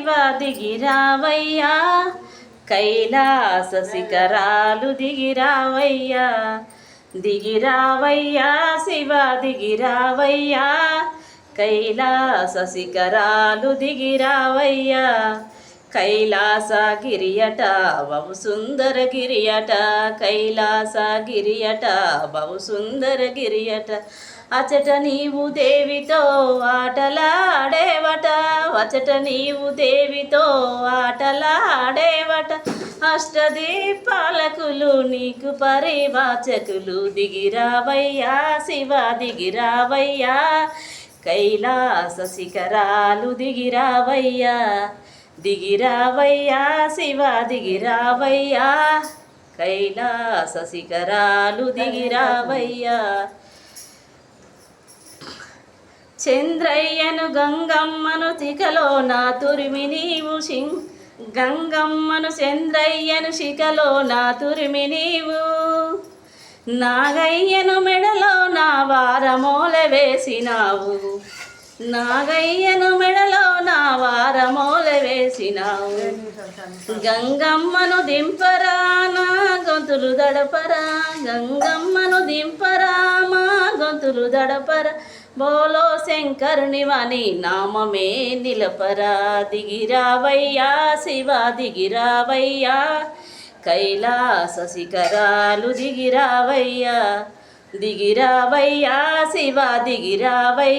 శివ దిగిరావయ్యా కైలాస శిఖరాలు దిగిరావయ్యా దిగిరావయ్యా శివ దిగిరావయ్యా కైలాస శిఖరాలు దిగిరావయ్యా కైలాస గిరియట బహు సుందర గిరియట కైలాస గిరియట బహు సుందర గిరియట అచట నీవు దేవితో ఆటలాడేవట వచ్చట నీవు దేవితో ఆటలాడేవట. అష్టదీపాలకులు నీకు పరివాచకులు. దిగిరావయ్యా శివ దిగిరావయ్యా. కైలాస శిఖరాలు దిగిరావయ్యా. దిగిరావయ్యా శివ దిగిరావయ్యా. కైలాస శిఖరాలు దిగిరావయ్యా. చంద్రయ్యను గంగమ్మను తికలో నా తురిమి నీవు శిం గంగమ్మను చంద్రయ్యను శిఖలో నా తురిమి నీవు. నాగయ్యను మెడలో నా వారమూల వేసినావు. నాగయ్యను మెడలో నా వారమూల వేసినావు. గంగమ్మను దింపరా నా గొంతులు దడపరా. గంగమ్మను దింపరా మా గొంతులు దడపరా. బోలో శంకరుని వాణి నామమే నిలపరా దిగిరావయ్యా శివ దిగిరావయ్యా కైలాస శిఖరాలు దిగిరావయ్యా దిగిరావయ్యా శివ దిగిరావయ్యా